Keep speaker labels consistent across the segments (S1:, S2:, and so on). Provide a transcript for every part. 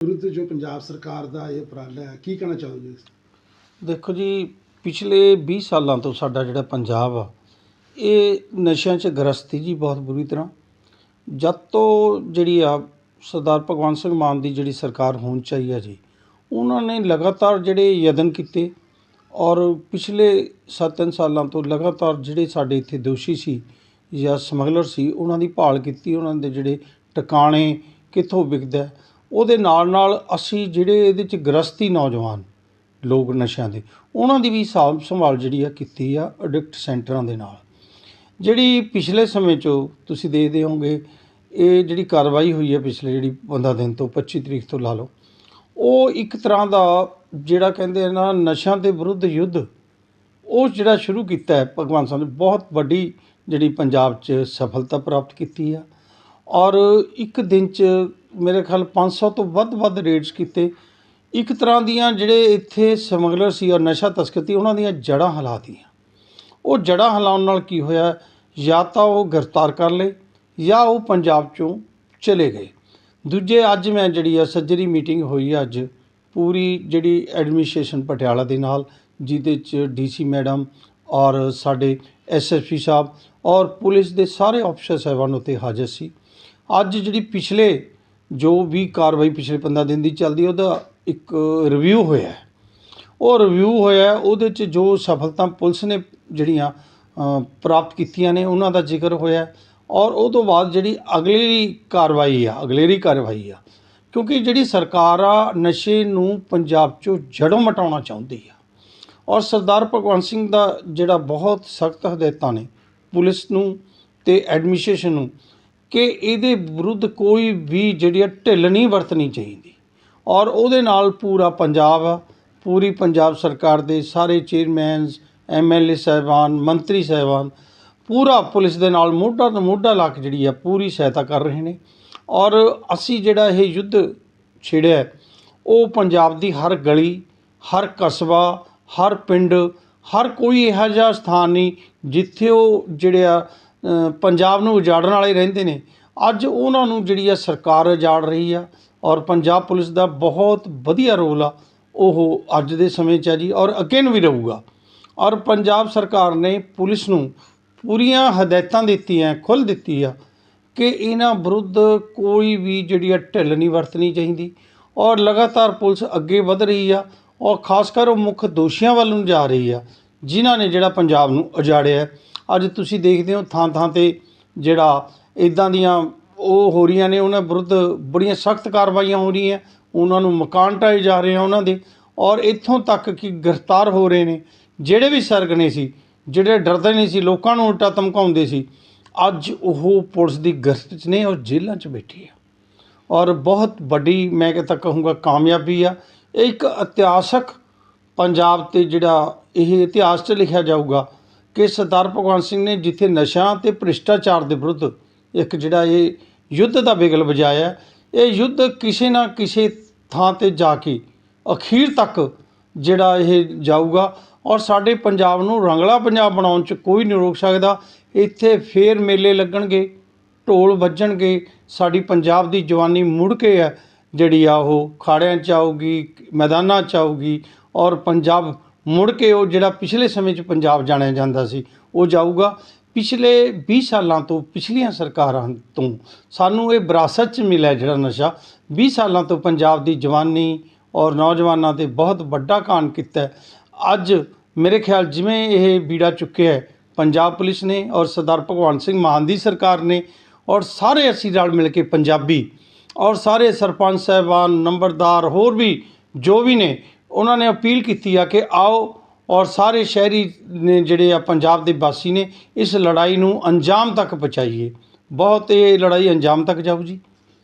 S1: ਵਿਰੁੱਧ ਜੋ ਪੰਜਾਬ ਸਰਕਾਰ ਦਾ ਇਹ ਉਪਰਾਲਾ ਹੈ, ਕੀ ਕਹਿਣਾ ਚਾਹੋਗੇ
S2: ਦੇਖੋ ਜੀ, ਪਿਛਲੇ 20 ਸਾਲਾਂ ਤੋਂ ਸਾਡਾ ਜਿਹੜਾ ਪੰਜਾਬ ਆ, ਇਹ ਨਸ਼ਿਆਂ 'ਚ ਗ੍ਰਸਤੀ ਜੀ ਬਹੁਤ ਬੁਰੀ ਤਰ੍ਹਾਂ। ਜਦ ਤੋਂ ਜਿਹੜੀ ਆ ਸਰਦਾਰ ਭਗਵੰਤ ਸਿੰਘ ਮਾਨ ਦੀ ਜਿਹੜੀ ਸਰਕਾਰ ਹੋਣ ਚਾਹੀ ਆ ਜੀ, ਉਹਨਾਂ ਨੇ ਲਗਾਤਾਰ ਜਿਹੜੇ ਯਤਨ ਕੀਤੇ ਔਰ ਪਿਛਲੇ 7-3 ਸਾਲਾਂ ਤੋਂ ਲਗਾਤਾਰ ਜਿਹੜੇ ਸਾਡੇ ਇੱਥੇ ਦੋਸ਼ੀ ਸੀ ਜਾਂ ਸਮਗਲਰ ਸੀ, ਉਹਨਾਂ ਦੀ ਭਾਲ ਕੀਤੀ, ਉਹਨਾਂ ਦੇ ਜਿਹੜੇ ਟਿਕਾਣੇ ਕਿੱਥੋਂ ਵਿਕਦਾ ਉਹਦੇ ਨਾਲ ਨਾਲ ਅਸੀਂ ਜਿਹੜੇ ਇਹਦੇ 'ਚ ਗ੍ਰਸਤੀ ਨੌਜਵਾਨ ਲੋਕ ਨਸ਼ਿਆਂ ਦੇ, ਉਹਨਾਂ ਦੀ ਵੀ ਸਾਂਭ ਸੰਭਾਲ ਜਿਹੜੀ ਆ ਕੀਤੀ ਆ ਅਡਿਕਟ ਸੈਂਟਰਾਂ ਦੇ ਨਾਲ। ਜਿਹੜੀ ਪਿਛਲੇ ਸਮੇਂ 'ਚੋਂ ਤੁਸੀਂ ਦੇਖਦੇ ਹੋਵੋਗੇ, ਇਹ ਜਿਹੜੀ ਕਾਰਵਾਈ ਹੋਈ ਹੈ ਪਿਛਲੇ ਜਿਹੜੀ 15 ਦਿਨ ਤੋਂ 25 ਤਰੀਕ ਤੋਂ ਲਾ ਲਓ, ਉਹ ਇੱਕ ਤਰ੍ਹਾਂ ਦਾ ਜਿਹੜਾ ਕਹਿੰਦੇ ਆ ਨਾ ਨਸ਼ਿਆਂ ਦੇ ਵਿਰੁੱਧ ਯੁੱਧ, ਉਹ ਜਿਹੜਾ ਸ਼ੁਰੂ ਕੀਤਾ ਹੈ, ਭਗਵਾਨ ਸਾਹਿਬ ਨੇ ਬਹੁਤ ਵੱਡੀ ਜਿਹੜੀ ਪੰਜਾਬ 'ਚ ਸਫਲਤਾ ਪ੍ਰਾਪਤ ਕੀਤੀ ਆ। ਔਰ ਇੱਕ ਦਿਨ 'ਚ ਮੇਰੇ ਖਿਆਲ ਪੰਜ ਸੌ ਤੋਂ ਵੱਧ ਵੱਧ ਰੇਡਸ ਕੀਤੇ। ਇੱਕ ਤਰ੍ਹਾਂ ਦੀਆਂ ਜਿਹੜੇ ਇੱਥੇ ਸਮਗਲਰ ਸੀ ਔਰ ਨਸ਼ਾ ਤਸਕਰ ਸੀ, ਉਹਨਾਂ ਦੀਆਂ ਜੜ੍ਹਾਂ ਹਿਲਾ ਦਿੱਤੀਆਂ। ਉਹ ਜੜ੍ਹਾਂ ਹਿਲਾਉਣ ਨਾਲ ਕੀ ਹੋਇਆ? ਜਾਂ ਤਾਂ ਉਹ ਗ੍ਰਿਫਤਾਰ ਕਰ ਲਏ, ਜਾਂ ਉਹ ਪੰਜਾਬ ਚੋਂ ਚਲੇ ਗਏ। ਦੂਜੇ ਅੱਜ ਮੈਂ ਜਿਹੜੀ ਆ ਸੱਜਰੀ ਮੀਟਿੰਗ ਹੋਈ ਆ ਅੱਜ, ਪੂਰੀ ਜਿਹੜੀ ਐਡਮਿਨਿਸਟ੍ਰੇਸ਼ਨ ਪਟਿਆਲਾ ਦੇ ਨਾਲ, ਜਿਹਦੇ ਚ ਡੀਸੀ ਮੈਡਮ ਔਰ ਸਾਡੇ ਐਸਐਸਪੀ ਸਾਹਿਬ ਔਰ ਪੁਲਿਸ ਦੇ ਸਾਰੇ ਅਫਸਰ ਸਾਹਿਬਾਨ ਉੱਤੇ ਹਾਜ਼ਰ ਸੀ। ਅੱਜ ਜਿਹੜੀ ਪਿਛਲੇ ਜੋ ਵੀ ਕਾਰਵਾਈ ਪਿਛਲੇ 15 ਦਿਨ ਦੀ ਚੱਲਦੀ, ਉਹਦਾ ਇੱਕ ਰਿਵਿਊ ਹੋਇਆ ਉਹ ਰਿਵਿਊ ਹੋਇਆ ਉਹਦੇ 'ਚ ਜੋ ਸਫਲਤਾ ਪੁਲਿਸ ਨੇ ਜਿਹੜੀਆਂ ਪ੍ਰਾਪਤ ਕੀਤੀਆਂ ਨੇ, ਉਹਨਾਂ ਦਾ ਜ਼ਿਕਰ ਹੋਇਆ ਔਰ ਉਹ ਤੋਂ ਬਾਅਦ ਜਿਹੜੀ ਅਗਲੀ ਕਾਰਵਾਈ ਆ, ਅਗਲੇਰੀ ਕਾਰਵਾਈ ਆ, ਕਿਉਂਕਿ ਜਿਹੜੀ ਸਰਕਾਰ ਆ, ਨਸ਼ੇ ਨੂੰ ਪੰਜਾਬ 'ਚੋਂ ਜੜੋਂ ਮਟਾਉਣਾ ਚਾਹੁੰਦੀ ਆ ਔਰ ਸਰਦਾਰ ਭਗਵੰਤ ਸਿੰਘ ਦਾ ਜਿਹੜਾ ਬਹੁਤ ਸਖਤ ਹਦਾਇਤਾਂ ਨੇ, ਪੁਲਿਸ ਨੂੰ ਤੇ ਐਡਮਿਨਿਸਟ੍ਰੇਸ਼ਨ ਨੂੰ ਕਿ ਇਹਦੇ ਵਿਰੁੱਧ ਕੋਈ ਵੀ ਜਿਹੜੀ ਆ ਢਿੱਲ ਨਹੀਂ ਵਰਤਣੀ ਚਾਹੀਦੀ। ਔਰ ਉਹਦੇ ਨਾਲ ਪੂਰਾ ਪੰਜਾਬ ਆ ਪੂਰੀ ਪੰਜਾਬ ਸਰਕਾਰ ਦੇ ਸਾਰੇ ਚੇਅਰਮੈਨਸ ਐਮਐਲਏ ਸਾਹਿਬਾਨ, ਮੰਤਰੀ ਸਾਹਿਬਾਨ, ਪੂਰਾ ਪੁਲਿਸ ਦੇ ਨਾਲ ਮੋਢਾ ਤੋਂ ਮੋਢਾ ਲਾ ਕੇ ਜਿਹੜੀ ਆ ਪੂਰੀ ਸਹਾਇਤਾ ਕਰ ਰਹੇ ਨੇ। ਔਰ ਅਸੀਂ ਜਿਹੜਾ ਇਹ ਯੁੱਧ ਛੇੜਿਆ ਉਹ ਪੰਜਾਬ ਦੀ ਹਰ ਗਲੀ, ਹਰ ਕਸਬਾ, ਹਰ ਪਿੰਡ, ਹਰ ਕੋਈ ਇਹੋ ਜਿਹਾ ਸਥਾਨ ਨਹੀਂ ਜਿੱਥੇ ਉਹ ਜਿਹੜੇ ਆ ਪੰਜਾਬ ਨੂੰ ਉਜਾੜਨ ਵਾਲੇ ਰਹਿੰਦੇ ਨੇ। ਅੱਜ ਉਹਨਾਂ ਨੂੰ ਜਿਹੜੀ ਆ ਸਰਕਾਰ ਉਜਾੜ ਰਹੀ ਆ ਔਰ ਪੰਜਾਬ ਪੁਲਿਸ ਦਾ ਬਹੁਤ ਵਧੀਆ ਰੋਲ ਆ, ਉਹ ਅੱਜ ਦੇ ਸਮੇਂ 'ਚ ਆ ਜੀ ਔਰ ਅੱਗੇ ਨੂੰ ਵੀ ਰਹੂਗਾ। ਔਰ ਪੰਜਾਬ ਸਰਕਾਰ ਨੇ ਪੁਲਿਸ ਨੂੰ ਪੂਰੀਆਂ ਹਦਾਇਤਾਂ ਦਿੱਤੀਆਂ, ਖੁੱਲ੍ਹ ਦਿੱਤੀ ਆ ਕਿ ਇਹਨਾਂ ਵਿਰੁੱਧ ਕੋਈ ਵੀ ਜਿਹੜੀ ਆ ਢਿੱਲ ਨਹੀਂ ਵਰਤਣੀ ਚਾਹੀਦੀ ਔਰ ਲਗਾਤਾਰ ਪੁਲਿਸ ਅੱਗੇ ਵਧ ਰਹੀ ਆ ਔਰ ਖਾਸ ਕਰ ਉਹ ਮੁੱਖ ਦੋਸ਼ੀਆਂ ਵੱਲ ਨੂੰ ਜਾ ਰਹੀ ਆ, ਜਿਨ੍ਹਾਂ ਨੇ ਜਿਹੜਾ ਪੰਜਾਬ ਨੂੰ ਉਜਾੜਿਆ। ਅੱਜ ਤੁਸੀਂ ਦੇਖਦੇ ਹੋ ਥਾਂ ਥਾਂ ਤੇ ਜਿਹੜਾ ਇੱਦਾਂ ਦੀਆਂ ਉਹ ਹੋ ਰਹੀਆਂ ਨੇ, ਉਹਨਾਂ ਵਿਰੁੱਧ ਬੜੀਆਂ ਸਖਤ ਕਾਰਵਾਈਆਂ ਹੋ ਰਹੀਆਂ, ਉਹਨਾਂ ਨੂੰ ਮਕਾਨ ਢਾਏ ਜਾ ਰਹੇ ਆ ਉਹਨਾਂ ਦੇ ਔਰ ਇੱਥੋਂ ਤੱਕ ਕਿ ਗ੍ਰਿਫਤਾਰ ਹੋ ਰਹੇ ਨੇ, ਜਿਹੜੇ ਵੀ ਸਰਗਨੇ ਸੀ, ਜਿਹੜੇ ਡਰਦੇ ਨਹੀਂ ਸੀ, ਲੋਕਾਂ ਨੂੰ ਉਲਟਾ ਧਮਕਾਉਂਦੇ ਸੀ, ਅੱਜ ਉਹ ਪੁਲਿਸ ਦੀ ਗ੍ਰਿਫਤ 'ਚ ਨੇ ਔਰ ਜੇਲ੍ਹਾਂ 'ਚ ਬੈਠੀ ਆ। ਔਰ ਬਹੁਤ ਵੱਡੀ, ਮੈਂ ਕਿਹਾ ਤਾਂ ਕਹੂੰਗਾ ਕਾਮਯਾਬੀ ਆ, ਇਹ ਇੱਕ ਇਤਿਹਾਸਕ ਪੰਜਾਬ ਤੇ ਜਿਹੜਾ ਇਹ ਇਤਿਹਾਸ 'ਚ ਲਿਖਿਆ ਜਾਊਗਾ ਕਿ ਸਰਦਾਰ ਭਗਵੰਤ ਸਿੰਘ ਨੇ ਜਿੱਥੇ ਨਸ਼ਾ ਅਤੇ ਭ੍ਰਿਸ਼ਟਾਚਾਰ ਦੇ ਵਿਰੁੱਧ ਇੱਕ ਜਿਹੜਾ ਇਹ ਯੁੱਧ ਦਾ ਬਿਗਲ ਵਜਾਇਆ, ਇਹ ਯੁੱਧ ਕਿਸੇ ਨਾ ਕਿਸੇ ਥਾਂ ਤੇ ਜਾ ਕੇ ਅਖੀਰ ਤੱਕ ਜਿਹੜਾ ਇਹ ਜਾਊਗਾ ਔਰ ਸਾਡੇ ਪੰਜਾਬ ਨੂੰ ਰੰਗਲਾ ਪੰਜਾਬ ਬਣਾਉਣ 'ਚ ਕੋਈ ਨਹੀਂ ਰੋਕ ਸਕਦਾ। ਇੱਥੇ ਫੇਰ ਮੇਲੇ ਲੱਗਣਗੇ, ਢੋਲ ਵੱਜਣਗੇ, ਸਾਡੀ ਪੰਜਾਬ ਦੀ ਜਵਾਨੀ ਮੁੜ ਕੇ ਹੈ ਜਿਹੜੀ ਆ ਉਹ ਖਾੜਿਆਂ 'ਚ ਆਊਗੀ, ਮੈਦਾਨਾਂ 'ਚ ਆਊਗੀ ਔਰ ਪੰਜਾਬ ਮੁੜ ਕੇ ਉਹ ਜਿਹੜਾ ਪਿਛਲੇ ਸਮੇਂ 'ਚ ਪੰਜਾਬ ਜਾਣਿਆ ਜਾਂਦਾ ਸੀ, ਉਹ ਜਾਊਗਾ। ਪਿਛਲੇ 20 ਸਾਲਾਂ ਤੋਂ ਪਿਛਲੀਆਂ ਸਰਕਾਰਾਂ ਤੋਂ ਸਾਨੂੰ ਇਹ ਵਿਰਾਸਤ 'ਚ ਮਿਲਿਆ ਜਿਹੜਾ ਨਸ਼ਾ 20 ਸਾਲਾਂ ਤੋਂ ਪੰਜਾਬ ਦੀ ਜਵਾਨੀ ਔਰ ਨੌਜਵਾਨਾਂ ਤੇ ਬਹੁਤ ਵੱਡਾ ਕਾਣ ਕੀਤਾ। ਅੱਜ ਮੇਰੇ ਖਿਆਲ ਜਿਵੇਂ ਇਹ ਬੀੜਾ ਚੁੱਕਿਆ ਹੈ, ਪੰਜਾਬ ਪੁਲਿਸ ਨੇ ਔਰ ਸਰਦਾਰ ਭਗਵੰਤ ਸਿੰਘ ਮਾਨ ਦੀ ਸਰਕਾਰ ਨੇ ਔਰ ਸਾਰੇ ਅਸੀਂ ਰਲ ਮਿਲ ਕੇ ਪੰਜਾਬੀ ਔਰ ਸਾਰੇ ਸਰਪੰਚ ਸਾਹਿਬਾਨ, ਨੰਬਰਦਾਰ ਹੋਰ ਵੀ ਜੋ ਵੀ ਨੇ ਉਹਨਾਂ ਨੇ ਅਪੀਲ ਕੀਤੀ ਆ ਕਿ ਆਓ ਔਰ ਸਾਰੇ ਸ਼ਹਿਰੀ ਨੇ ਜਿਹੜੇ ਆ ਪੰਜਾਬ ਦੇ ਵਾਸੀ ਨੇ ਇਸ ਲੜਾਈ ਨੂੰ ਅੰਜਾਮ ਤੱਕ ਪਹੁੰਚਾਈਏ। ਬਹੁਤ ਇਹ ਲੜਾਈ ਅੰਜਾਮ ਤੱਕ ਜਾਊ ਜੀ।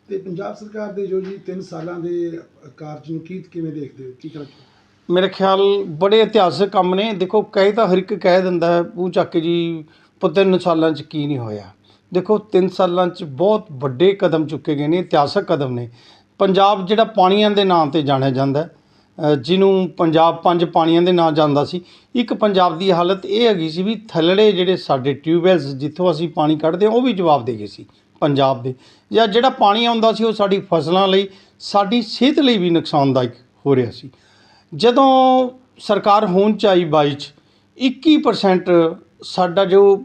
S1: ਤੇ ਪੰਜਾਬ ਸਰਕਾਰ ਦੇ ਜੋ ਜੀ 3 ਸਾਲਾਂ ਦੇ ਕਾਰਜ ਨੂੰ ਕੀ ਕਿਵੇਂ ਦੇਖਦੇ ਹੋ? ਕੀ ਚਾਹੋਗੇ
S2: ਮੇਰੇ ਖਿਆਲ ਬੜੇ ਇਤਿਹਾਸਕ ਕੰਮ ਨੇ। ਦੇਖੋ ਕਹੇ ਤਾਂ ਹਰ ਇੱਕ ਕਹਿ ਦਿੰਦਾ ਹੈ ਮੂੰਹ ਚੱਕ ਕੇ ਜੀ ਪੁੱਤ ਤਿੰਨ ਸਾਲਾਂ 'ਚ ਕੀ ਨਹੀਂ ਹੋਇਆ। ਦੇਖੋ ਤਿੰਨ ਸਾਲਾਂ 'ਚ ਬਹੁਤ ਵੱਡੇ ਕਦਮ ਚੁੱਕੇ ਗਏ ਨੇ ਇਤਿਹਾਸਕ ਕਦਮ ਨੇ। ਪੰਜਾਬ ਜਿਹੜਾ ਪਾਣੀਆਂ ਦੇ ਨਾਂ ਤੇ ਜਾਣਿਆ ਜਾਂਦਾ ਜਿਹਨੂੰ ਪੰਜਾਬ ਪੰਜ ਪਾਣੀਆਂ ਦੇ ਨਾਂ ਜਾਂਦਾ ਸੀ। ਇੱਕ ਪੰਜਾਬ ਦੀ ਹਾਲਤ ਇਹ ਹੈਗੀ ਸੀ ਵੀ ਥੱਲੜੇ ਜਿਹੜੇ ਸਾਡੇ ਟਿਊਬਵੈਲਸ ਜਿੱਥੋਂ ਅਸੀਂ ਪਾਣੀ ਕੱਢਦੇ ਹਾਂ ਉਹ ਵੀ ਜਵਾਬ ਦੇ ਗਏ ਸੀ ਪੰਜਾਬ ਦੇ। ਜਾਂ ਜਿਹੜਾ ਪਾਣੀ ਆਉਂਦਾ ਸੀ ਉਹ ਸਾਡੀ ਫਸਲਾਂ ਲਈ ਸਾਡੀ ਸਿਹਤ ਲਈ ਵੀ ਨੁਕਸਾਨਦਾਇਕ ਹੋ ਰਿਹਾ ਸੀ। ਜਦੋਂ ਸਰਕਾਰ ਹੋਂਦ ਚ ਆਈ 22 ਚ 21% ਸਾਡਾ ਜੋ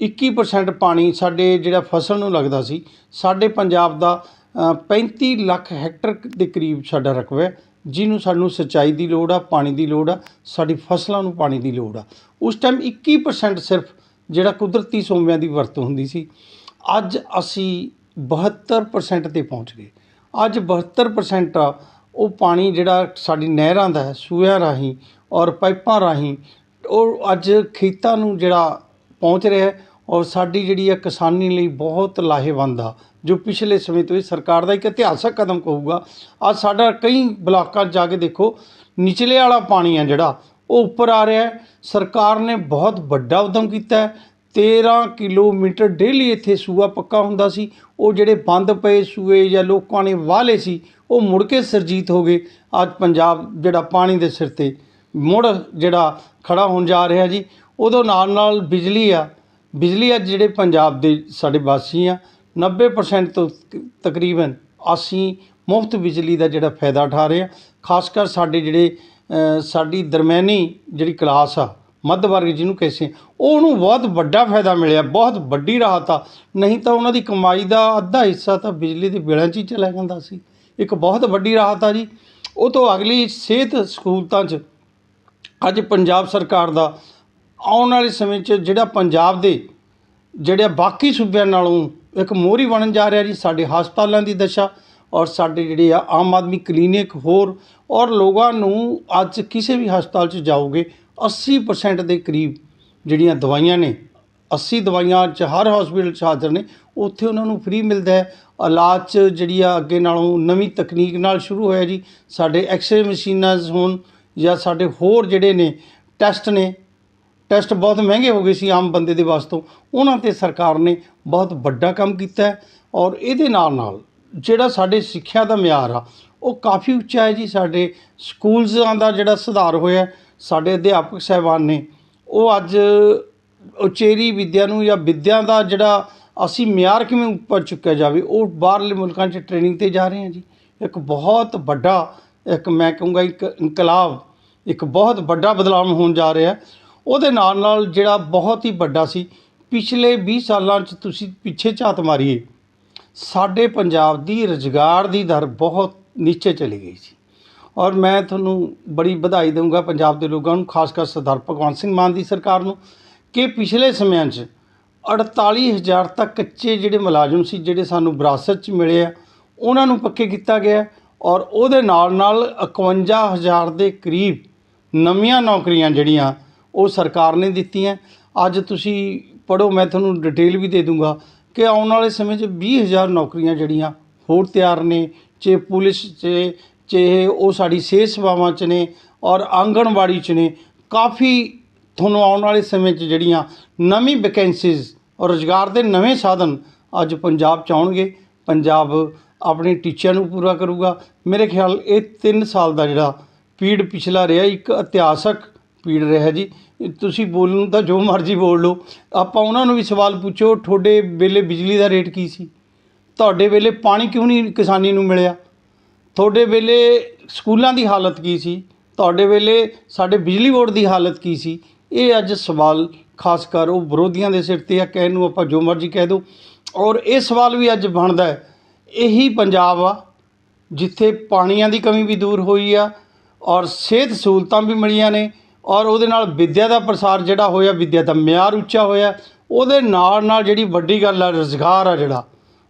S2: 21% ਪਾਣੀ ਸਾਡੇ ਜਿਹੜਾ ਫਸਲ ਨੂੰ ਲੱਗਦਾ ਸੀ ਸਾਡੇ ਪੰਜਾਬ ਦਾ ਅ, 35 ਲੱਖ ਹੈਕਟਰ ਦੇ ਕਰੀਬ ਸਾਡਾ ਰਕਬਾ ਹੈ। ਜਿਹਨੂੰ ਸਾਨੂੰ ਸਿੰਚਾਈ ਦੀ ਲੋੜ ਆ, ਪਾਣੀ ਦੀ ਲੋੜ ਆ, ਸਾਡੀ ਫਸਲਾਂ ਨੂੰ ਪਾਣੀ ਦੀ ਲੋੜ ਆ। ਉਸ ਟਾਈਮ 21% ਸਿਰਫ ਜਿਹੜਾ ਕੁਦਰਤੀ ਸੋਮਿਆਂ ਦੀ ਵਰਤੋਂ ਹੁੰਦੀ ਸੀ। ਅੱਜ ਅਸੀਂ 72% ਤੇ ਪਹੁੰਚ ਗਏ। ਅੱਜ 72% ਆ, ਉਹ ਪਾਣੀ ਜਿਹੜਾ ਸਾਡੀ ਨਹਿਰਾਂ ਦਾ ਹੈ ਸੂਇਆਂ ਰਾਹੀਂ ਔਰ ਪਾਈਪਾਂ ਰਾਹੀਂ, ਉਹ ਅੱਜ ਖੇਤਾਂ ਨੂੰ ਜਿਹੜਾ ਪਹੁੰਚ ਰਿਹਾ ਹੈ ਔਰ ਸਾਡੀ ਜਿਹੜੀ ਆ ਕਿਸਾਨੀ ਲਈ ਬਹੁਤ ਲਾਹੇਵੰਦ ਆ, ਜੋ ਪਿਛਲੇ ਸਮੇਂ ਤੋਂ ਇਹ ਸਰਕਾਰ ਦਾ ਇੱਕ ਇਤਿਹਾਸਕ ਕਦਮ ਕਹੂਗਾ। ਅੱਜ ਸਾਡਾ ਕਈ ਬਲਾਕਾਂ 'ਚ ਜਾ ਕੇ ਦੇਖੋ, ਨਿਚਲੇ ਵਾਲਾ ਪਾਣੀ ਆ ਜਿਹੜਾ, ਉਹ ਉੱਪਰ ਆ ਰਿਹਾ ਹੈ। ਸਰਕਾਰ ਨੇ ਬਹੁਤ ਵੱਡਾ ਉਦਮ ਕੀਤਾ ਹੈ। 13 ਕਿਲੋਮੀਟਰ ਡੇਲੀ ਇੱਥੇ ਸੂਆ ਪੱਕਾ ਹੁੰਦਾ ਸੀ। ਉਹ ਜਿਹੜੇ ਬੰਦ ਪਏ ਸੂਏ ਜਾਂ ਲੋਕਾਂ ਨੇ ਵਾਲੇ ਸੀ, ਉਹ ਮੁੜ ਕੇ ਸਰਜੀਤ ਹੋ ਗਏ। ਅੱਜ ਪੰਜਾਬ ਜਿਹੜਾ ਪਾਣੀ ਦੇ ਸਿਰ ਤੇ ਮੁੜ ਜਿਹੜਾ ਖੜਾ ਹੋਣ ਜਾ ਰਿਹਾ ਜੀ ਉਦੋਂ ਨਾਲ ਨਾਲ ਬਿਜਲੀ ਆ ਬਿਜਲੀ ਅੱਜ ਜਿਹੜੇ ਪੰਜਾਬ ਦੇ ਸਾਡੇ ਵਾਸੀ ਆ 90% ਤੋਂ ਤਕਰੀਬਨ ਅਸੀਂ ਮੁਫਤ ਬਿਜਲੀ ਦਾ ਜਿਹੜਾ ਫਾਇਦਾ ਉਠਾ ਰਹੇ ਹਾਂ ਖਾਸ ਕਰ ਸਾਡੇ ਜਿਹੜੇ ਸਾਡੀ ਦਰਮਿਆਨੀ ਜਿਹੜੀ ਕਲਾਸ ਆ, ਮੱਧ ਵਰਗ ਜਿਹਨੂੰ ਕਹਿੰਦੇ ਉਹਨੂੰ ਬਹੁਤ ਵੱਡਾ ਫਾਇਦਾ ਮਿਲਿਆ, ਬਹੁਤ ਵੱਡੀ ਰਾਹਤ ਆ। ਨਹੀਂ ਤਾਂ ਉਹਨਾਂ ਦੀ ਕਮਾਈ ਦਾ ਅੱਧਾ ਹਿੱਸਾ ਤਾਂ ਬਿਜਲੀ ਦੇ ਬਿਲਾਂ 'ਚ ਹੀ ਚਲਾ ਜਾਂਦਾ ਸੀ। ਇੱਕ ਬਹੁਤ ਵੱਡੀ ਰਾਹਤ ਆ ਜੀ। ਉਹ ਤੋਂ ਅਗਲੀ ਸਿਹਤ ਸਹੂਲਤਾਂ 'ਚ ਅੱਜ ਪੰਜਾਬ ਸਰਕਾਰ ਦਾ ਆਉਣ ਵਾਲੇ ਸਮੇਂ 'ਚ ਜਿਹੜਾ ਪੰਜਾਬ ਦੇ ਜਿਹੜੇ ਬਾਕੀ ਸੂਬਿਆਂ ਨਾਲੋਂ ਇੱਕ ਮੋਹਰੀ ਬਣਨ ਜਾ ਰਿਹਾ ਜੀ, ਸਾਡੇ ਹਸਪਤਾਲਾਂ ਦੀ ਦਸ਼ਾ ਔਰ ਸਾਡੇ ਜਿਹੜੇ ਆ, ਆਮ ਆਦਮੀ ਕਲੀਨਿਕ ਹੋਰ ਔਰ ਲੋਕਾਂ ਨੂੰ ਅੱਜ ਕਿਸੇ ਵੀ ਹਸਪਤਾਲ 'ਚ ਜਾਓਗੇ 80% ਦੇ ਕਰੀਬ ਜਿਹੜੀਆਂ ਦਵਾਈਆਂ ਨੇ 80 ਦਵਾਈਆਂ 'ਚ ਹਰ ਹਸਪੀਟਲ 'ਚ ਹਾਜ਼ਰ ਨੇ, ਉੱਥੇ ਉਹਨਾਂ ਨੂੰ ਫ੍ਰੀ ਮਿਲਦਾ ਹੈ। ਇਲਾਜ 'ਚ ਜਿਹੜੀ ਆ, ਅੱਗੇ ਨਾਲੋਂ ਨਵੀਂ ਤਕਨੀਕ ਨਾਲ ਸ਼ੁਰੂ ਹੋਇਆ ਜੀ, ਸਾਡੇ ਐਕਸਰੇ ਮਸ਼ੀਨਾਂ ਹੋਣ ਜਾਂ ਸਾਡੇ ਹੋਰ ਜਿਹੜੇ ਨੇ ਟੈਸਟ ਨੇ ਟੈਸਟ ਬਹੁਤ ਮਹਿੰਗੇ ਹੋ ਗਏ ਸੀ ਆਮ ਬੰਦੇ ਦੇ ਵਾਸਤੇ। ਉਹਨਾਂ ਤੇ ਸਰਕਾਰ ਨੇ ਬਹੁਤ ਵੱਡਾ ਕੰਮ ਕੀਤਾ ਹੈ ਔਰ ਇਹਦੇ ਨਾਲ ਨਾਲ ਜਿਹੜਾ ਸਾਡੇ ਸਿੱਖਿਆ ਦਾ ਮਿਆਰ ਆ, ਉਹ ਕਾਫੀ ਉੱਚਾ ਹੈ ਜੀ। ਸਾਡੇ ਸਕੂਲਜ਼ਾਂ ਦਾ ਜਿਹੜਾ ਸੁਧਾਰ ਹੋਇਆ ਸਾਡੇ ਅਧਿਆਪਕ ਸਾਹਿਬਾਨ ਨੇ, ਉਹ ਅੱਜ ਉਚੇਰੀ ਵਿੱਦਿਆ ਨੂੰ ਜਾਂ ਵਿੱਦਿਆ ਦਾ ਜਿਹੜਾ ਅਸੀਂ ਮਿਆਰ ਕਿਵੇਂ ਉੱਪਰ ਚੁੱਕਿਆ ਜਾਵੇ, ਉਹ ਬਾਹਰਲੇ ਮੁਲਕਾਂ 'ਚ ਟ੍ਰੇਨਿੰਗ ਤੇ ਜਾ ਰਹੇ ਹਾਂ ਜੀ। ਇੱਕ ਬਹੁਤ ਵੱਡਾ, ਇੱਕ ਮੈਂ ਕਹੂੰਗਾ ਇੱਕ ਇਨਕਲਾਬ, ਇੱਕ ਬਹੁਤ ਵੱਡਾ ਬਦਲਾਅ ਹੋਣ ਜਾ ਰਿਹਾ ਉਹਦੇ ਨਾਲ ਨਾਲ ਜਿਹੜਾ ਬਹੁਤ ਹੀ ਵੱਡਾ ਸੀ, ਪਿਛਲੇ 20 ਸਾਲਾਂ 'ਚ ਤੁਸੀਂ ਪਿੱਛੇ ਝਾਤ ਮਾਰੀਏ, ਸਾਡੇ ਪੰਜਾਬ ਦੀ ਰੁਜ਼ਗਾਰ ਦੀ ਦਰ ਬਹੁਤ ਨੀਚੇ ਚਲੀ ਗਈ ਸੀ। ਔਰ ਮੈਂ ਤੁਹਾਨੂੰ ਬੜੀ ਵਧਾਈ ਦਊਂਗਾ ਪੰਜਾਬ ਦੇ ਲੋਕਾਂ ਨੂੰ, ਖਾਸ ਕਰ ਸਰਦਾਰ ਭਗਵੰਤ ਸਿੰਘ ਮਾਨ ਦੀ ਸਰਕਾਰ ਨੂੰ, ਕਿ ਪਿਛਲੇ ਸਮਿਆਂ 'ਚ 48000 ਤੱਕ ਕੱਚੇ ਜਿਹੜੇ ਮੁਲਾਜ਼ਮ ਸੀ, ਜਿਹੜੇ ਸਾਨੂੰ ਵਿਰਾਸਤ 'ਚ ਮਿਲੇ ਆ, ਉਹਨਾਂ ਨੂੰ ਪੱਕੇ ਕੀਤਾ ਗਿਆ ਔਰ ਉਹਦੇ ਨਾਲ ਨਾਲ 51000 ਦੇ ਕਰੀਬ ਨਵੀਆਂ ਨੌਕਰੀਆਂ ਜਿਹੜੀਆਂ ਉਹ ਸਰਕਾਰ ਨੇ ਦਿੱਤੀਆਂ। ਅੱਜ ਤੁਸੀਂ ਪੜੋ ਮੈਂ ਤੁਹਾਨੂੰ ਡਿਟੇਲ ਵੀ ਦੇ ਦੂੰਗਾ ਕਿ ਆਉਣ ਵਾਲੇ ਸਮੇਂ 'ਚ 20000 ਨੌਕਰੀਆਂ ਜਿਹੜੀਆਂ ਹੋਰ ਤਿਆਰ ਨੇ, ਚਾਹੇ ਪੁਲਿਸ 'ਚ, ਚਾਹੇ ਉਹ ਸਾਡੀ ਸਿਹਤ ਸੇਵਾਵਾਂ 'ਚ ਨੇ ਔਰ ਆਂਗਣਵਾੜੀ 'ਚ ਨੇ, ਕਾਫੀ ਤੁਹਾਨੂੰ ਆਉਣ ਵਾਲੇ ਸਮੇਂ 'ਚ ਜਿਹੜੀਆਂ ਨਵੀਂ ਵੈਕੈਂਸੀਜ਼ ਔਰ ਰੁਜ਼ਗਾਰ ਦੇ ਨਵੇਂ ਸਾਧਨ ਅੱਜ ਪੰਜਾਬ 'ਚ ਆਉਣਗੇ। ਪੰਜਾਬ ਆਪਣੇ ਟੀਚਿਆਂ ਨੂੰ ਪੂਰਾ ਕਰੂਗਾ। ਮੇਰੇ ਖਿਆਲ ਇਹ 3 ਸਾਲ ਦਾ ਜਿਹੜਾ ਪੀੜ ਪਿਛਲਾ ਰਿਹਾ, ਇੱਕ ਇਤਿਹਾਸਕ ਪੀੜ ਰਿਹਾ ਜੀ। ਤੁਸੀਂ ਬੋਲਣ ਤਾਂ ਜੋ ਮਰਜ਼ੀ ਬੋਲ ਲਓ। ਆਪਾਂ ਉਹਨਾਂ ਨੂੰ ਵੀ ਸਵਾਲ ਪੁੱਛੋ, ਤੁਹਾਡੇ ਵੇਲੇ ਬਿਜਲੀ ਦਾ ਰੇਟ ਕੀ ਸੀ? ਤੁਹਾਡੇ ਵੇਲੇ ਪਾਣੀ ਕਿਉਂ ਨਹੀਂ ਕਿਸਾਨੀ ਨੂੰ ਮਿਲਿਆ? ਤੁਹਾਡੇ ਵੇਲੇ ਸਕੂਲਾਂ ਦੀ ਹਾਲਤ ਕੀ ਸੀ? ਤੁਹਾਡੇ ਵੇਲੇ ਸਾਡੇ ਬਿਜਲੀ ਬੋਰਡ ਦੀ ਹਾਲਤ ਕੀ ਸੀ? ਇਹ ਅੱਜ ਸਵਾਲ ਖਾਸ ਕਰ ਉਹ ਵਿਰੋਧੀਆਂ ਦੇ ਸਿਰ ਤੇ ਆ, ਕਹਿਣ ਨੂੰ ਆਪਾਂ ਜੋ ਮਰਜ਼ੀ ਕਹਿ ਦਿਓ। ਔਰ ਇਹ ਸਵਾਲ ਵੀ ਅੱਜ ਬਣਦਾ ਹੈ। ਇਹੀ ਪੰਜਾਬ ਆ, ਜਿੱਥੇ ਪਾਣੀਆਂ ਦੀ ਕਮੀ ਵੀ ਦੂਰ ਹੋਈ ਆ ਔਰ ਸਿਹਤ ਸਹੂਲਤਾਂ ਵੀ ਮਿਲੀਆਂ ਨੇ। ਔਰ ਉਹਦੇ ਨਾਲ ਵਿੱਦਿਆ ਦਾ ਪ੍ਰਸਾਰ ਜਿਹੜਾ ਹੋਇਆ, ਵਿੱਦਿਆ ਦਾ ਮਿਆਰ ਉੱਚਾ ਹੋਇਆ, ਉਹਦੇ ਨਾਲ ਨਾਲ ਜਿਹੜੀ ਵੱਡੀ ਗੱਲ ਆ, ਰੁਜ਼ਗਾਰ ਆ ਜਿਹੜਾ,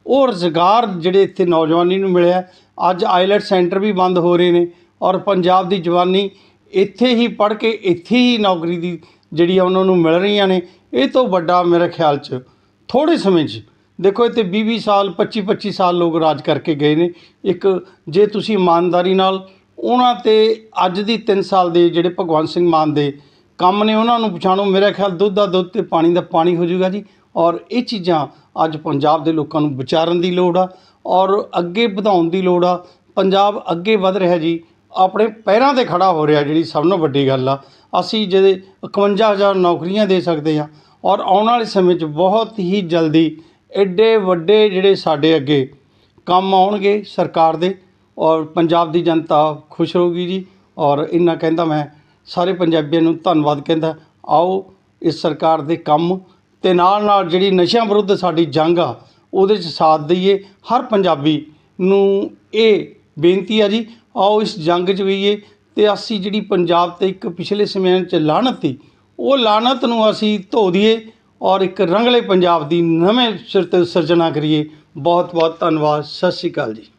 S2: ਉਹ ਰੁਜ਼ਗਾਰ ਜਿਹੜੇ ਇੱਥੇ ਨੌਜਵਾਨੀ ਨੂੰ ਮਿਲਿਆ। ਅੱਜ ਆਈਲੈਟ ਸੈਂਟਰ ਵੀ ਬੰਦ ਹੋ ਰਹੇ ਨੇ ਔਰ ਪੰਜਾਬ ਦੀ ਜਵਾਨੀ ਇੱਥੇ ਹੀ ਪੜ੍ਹ ਕੇ ਇੱਥੇ ਹੀ ਨੌਕਰੀ ਦੀ ਜਿਹੜੀ ਆ, ਉਹਨਾਂ ਨੂੰ ਮਿਲ ਰਹੀਆਂ ਨੇ। ਇਹ ਤੋਂ ਵੱਡਾ ਮੇਰੇ ਖਿਆਲ 'ਚ ਥੋੜੇ ਸਮੇਂ 'ਚ, ਦੇਖੋ ਇੱਥੇ 20 20 ਸਾਲ 25 25 ਸਾਲ ਲੋਕ ਰਾਜ ਕਰਕੇ ਗਏ ਨੇ। ਇੱਕ ਜੇ ਤੁਸੀਂ ਇਮਾਨਦਾਰੀ ਨਾਲ ਉਹਨਾਂ ਤੇ ਅੱਜ ਦੀ 3 ਸਾਲ ਦੇ ਜਿਹੜੇ ਭਗਵੰਤ ਸਿੰਘ ਮਾਨ ਦੇ ਕੰਮ ਨੇ, ਉਹਨਾਂ ਨੂੰ ਪਛਾਣੋ। ਮੇਰਾ ਖਿਆਲ ਦੁੱਧ ਦਾ ਦੁੱਧ ਤੇ ਪਾਣੀ ਦਾ ਪਾਣੀ ਹੋ ਜਾਊਗਾ ਜੀ। ਔਰ ਇਹ ਚੀਜ਼ਾਂ ਅੱਜ ਪੰਜਾਬ ਦੇ ਲੋਕਾਂ ਨੂੰ ਵਿਚਾਰਨ ਦੀ ਲੋੜ ਆ ਔਰ ਅੱਗੇ ਵਧਾਉਣ ਦੀ ਲੋੜ ਆ। ਪੰਜਾਬ ਅੱਗੇ ਵਧ ਰਿਹਾ ਜੀ। ਆਪਣੇ ਪੈਰਾਂ ਤੇ ਖੜਾ ਹੋ ਰਿਹਾ ਜਿਹੜੀ ਸਭ ਤੋਂ ਵੱਡੀ ਗੱਲ ਆ। ਅਸੀਂ ਜਿਹਦੇ 51000 ਨੌਕਰੀਆਂ ਦੇ ਸਕਦੇ ਹਾਂ ਔਰ ਆਉਣ ਵਾਲੇ ਸਮੇਂ 'ਚ ਬਹੁਤ ਹੀ ਜਲਦੀ ਐਡੇ ਵੱਡੇ ਜਿਹੜੇ ਸਾਡੇ ਅੱਗੇ ਕੰਮ ਆਉਣਗੇ ਸਰਕਾਰ ਦੇ। ਔਰ ਪੰਜਾਬ ਦੀ ਜਨਤਾ ਖੁਸ਼ ਰਹੂਗੀ ਜੀ। ਔਰ ਇੰਨਾ ਕਹਿੰਦਾ ਮੈਂ, ਸਾਰੇ ਪੰਜਾਬੀਆਂ ਨੂੰ ਧੰਨਵਾਦ ਕਹਿੰਦਾ, ਆਓ ਇਸ ਸਰਕਾਰ ਦੇ ਕੰਮ ਅਤੇ ਨਾਲ ਨਾਲ ਜਿਹੜੀ ਨਸ਼ਿਆਂ ਵਿਰੁੱਧ ਸਾਡੀ ਜੰਗ ਆ, ਉਹਦੇ 'ਚ ਸਾਥ ਦਈਏ। ਹਰ ਪੰਜਾਬੀ ਨੂੰ ਇਹ ਬੇਨਤੀ ਆ ਜੀ, ਆਓ ਇਸ ਜੰਗ 'ਚ ਵਈਏ ਅਤੇ ਅਸੀਂ ਜਿਹੜੀ ਪੰਜਾਬ ਤੇ ਇੱਕ ਪਿਛਲੇ ਸਮਿਆਂ 'ਚ ਲਾਹਨਤ ਸੀ, ਉਹ ਲਾਹਨਤ ਨੂੰ ਅਸੀਂ ਧੋ ਦਈਏ ਔਰ ਇੱਕ ਰੰਗਲੇ ਪੰਜਾਬ ਦੀ ਨਵੇਂ ਸਿਰ ਤੇ ਸਿਰਜਣਾ ਕਰੀਏ। ਬਹੁਤ ਬਹੁਤ ਧੰਨਵਾਦ, ਸਤਿ ਸ਼੍ਰੀ ਅਕਾਲ ਜੀ।